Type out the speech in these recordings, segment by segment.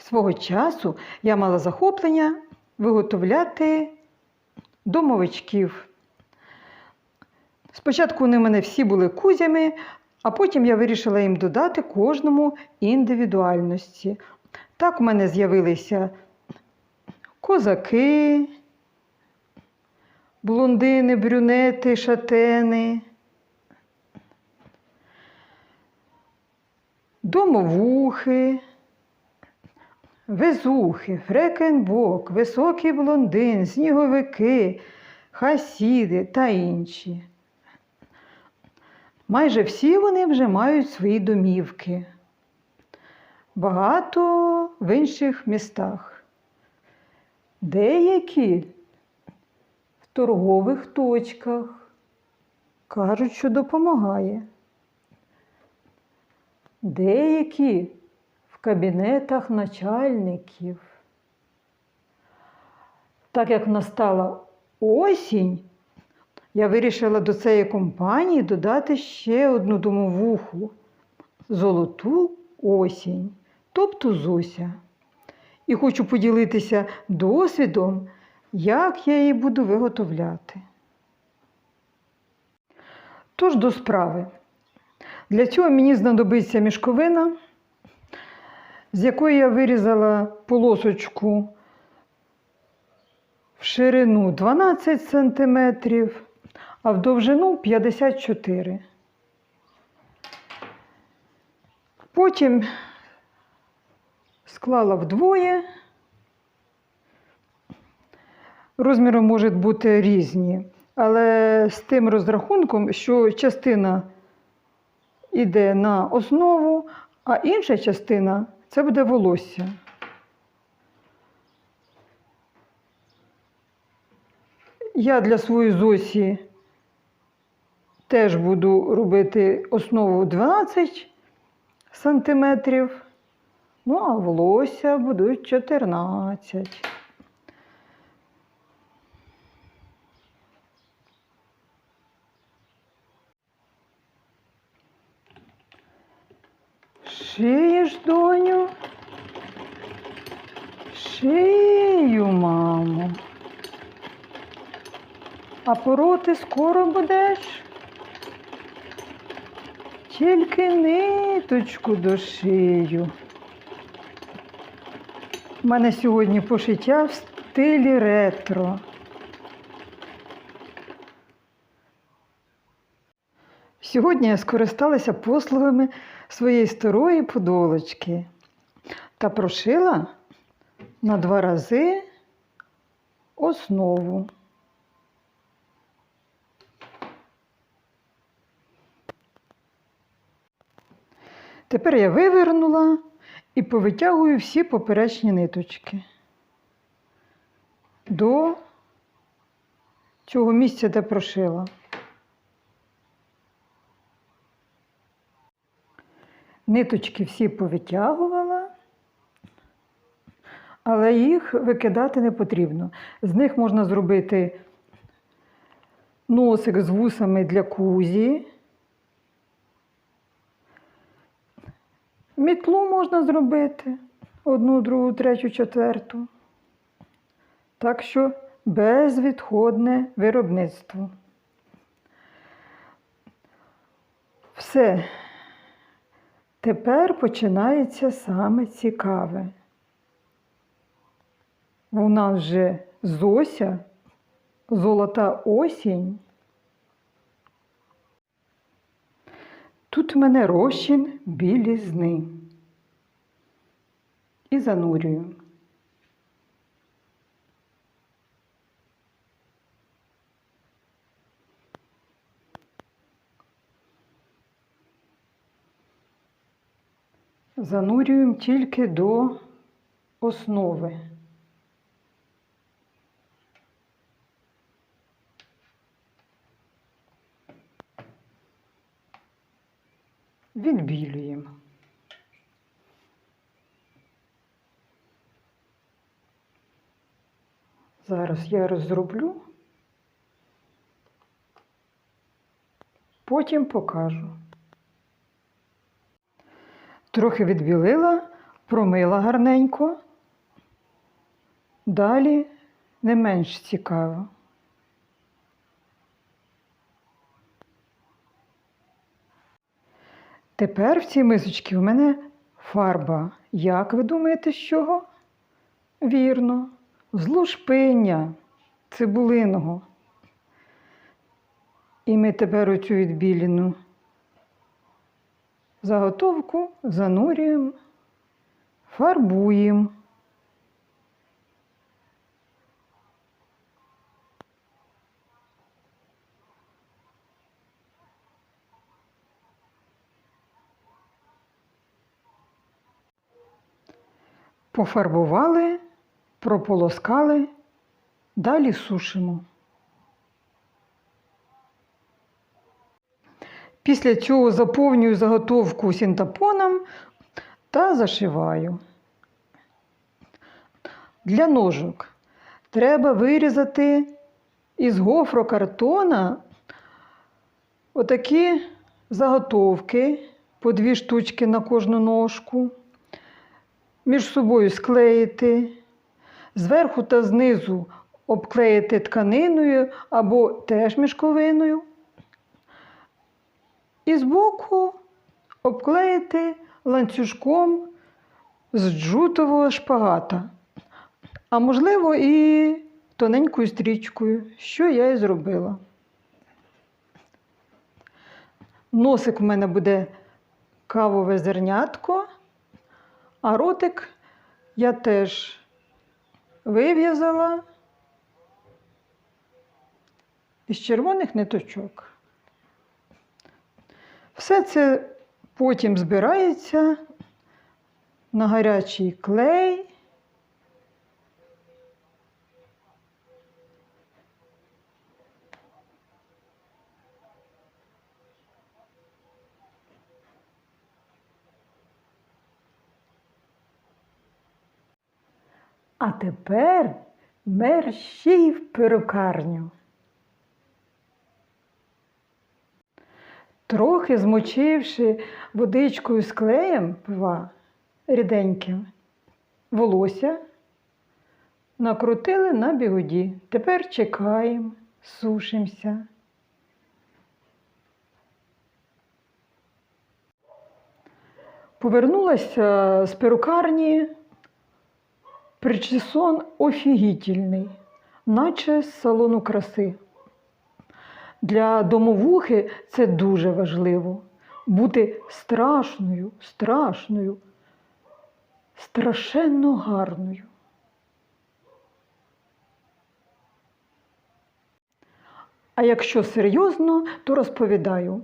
Свого часу я мала захоплення виготовляти домовичків. Спочатку вони в мене всі були кузями, а потім я вирішила їм додати кожному індивідуальності. Так у мене з'явилися козаки, блондини, брюнети, шатени, домовухи, везухи, фрекенбок, високий блондин, сніговики, хасіди та інші. Майже всі вони вже мають свої домівки. Багато в інших містах. Деякі в торгових точках кажуть, що допомагає. Деякі кабінетах начальників. Так як настала осінь, я вирішила до цієї компанії додати ще одну домовуху золоту осінь, тобто Зося. І хочу поділитися досвідом, як я її буду виготовляти. Тож до справи. Для цього мені знадобиться мішковина, з якої я вирізала полосочку в ширину 12 см, а в довжину 54 Потім склала вдвоє. Розміри можуть бути різні, але з тим розрахунком, що частина йде на основу, а інша частина це буде волосся. Я для своєї зосі теж буду робити основу 12 сантиметрів, ну а волосся будуть 14. Шиєш, доню? Шию, мамо. А пороти скоро будеш? Тільки ниточку дошию. У мене сьогодні пошиття в стилі ретро. Сьогодні я скористалася послугами своєї старої подолочки та прошила на два рази основу. Тепер я вивернула і повитягую всі поперечні ниточки до цього місця, де прошила. Ниточки всі повитягувала, але їх викидати не потрібно. З них можна зробити носик з вусами для кузі. Мітлу можна зробити одну, другу, третю, четверту. Так що безвідходне виробництво. Все. Тепер починається саме цікаве. У нас вже Зося, золота осінь. Тут в мене розчин білізни. І занурюю. Занурюємо тільки до основи. Відбілюємо. Зараз я розроблю, потім покажу. Трохи відбілила, промила гарненько. Далі не менш цікаво. Тепер в цій мисочці у мене фарба. Як ви думаєте, з чого? Вірно, з лушпиння цибулиного. І ми тепер оцю відбіліну заготовку занурюємо, фарбуємо. Пофарбували, прополоскали, далі сушимо. Після цього заповнюю заготовку синтепоном та зашиваю. Для ножок треба вирізати із гофрокартона отакі заготовки по дві штучки на кожну ножку, між собою склеїти, зверху та знизу обклеїти тканиною або теж мішковиною. І збоку обклеїти ланцюжком з джутового шпагата, а можливо, і тоненькою стрічкою, що я і зробила. Носик в мене буде кавове зернятко, а ротик я теж вив'язала із червоних ниточок. Все це потім збирається на гарячий клей. А тепер мерщій в перукарню. Трохи змочивши водичкою з клеєм пива ріденьким, волосся накрутили на бігуді. Тепер чекаємо, сушимося. Повернулася з перукарні, причесон офігітельний, наче з салону краси. Для домовухи це дуже важливо. Бути страшною, страшною, страшенно гарною. А якщо серйозно, то розповідаю.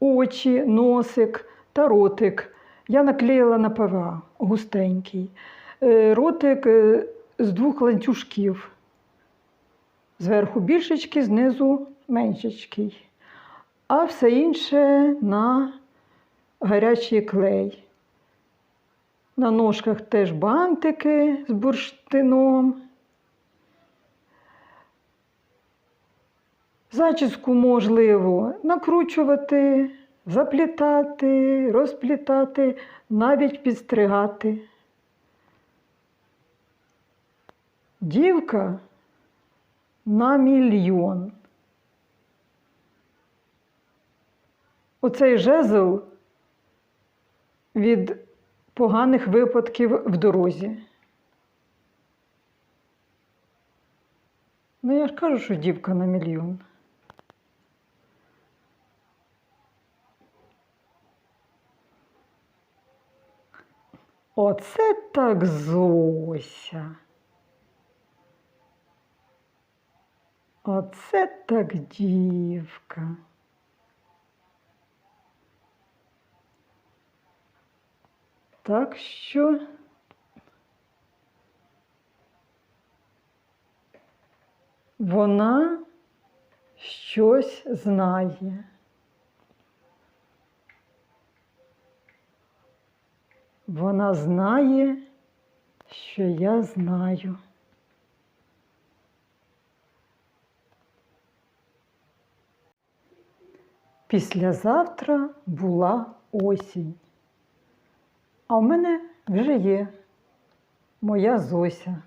Очі, носик та ротик я наклеїла на ПВА густенький. Е, Ротик е, з двох ланцюжків. Зверху більшечки, знизу меншечкий. А все інше на гарячий клей. На ножках теж бантики з бурштином. Зачіску можливо накручувати, заплітати, розплітати, навіть підстригати. Дівка на мільйон. Оцей жезл від поганих випадків в дорозі. Ну, я ж кажу, що дівка на мільйон. Оце так Зося. Оце так дівка. Так що вона щось знає. Вона знає, що я знаю. Післязавтра була осінь. А в мене вже є моя Зося.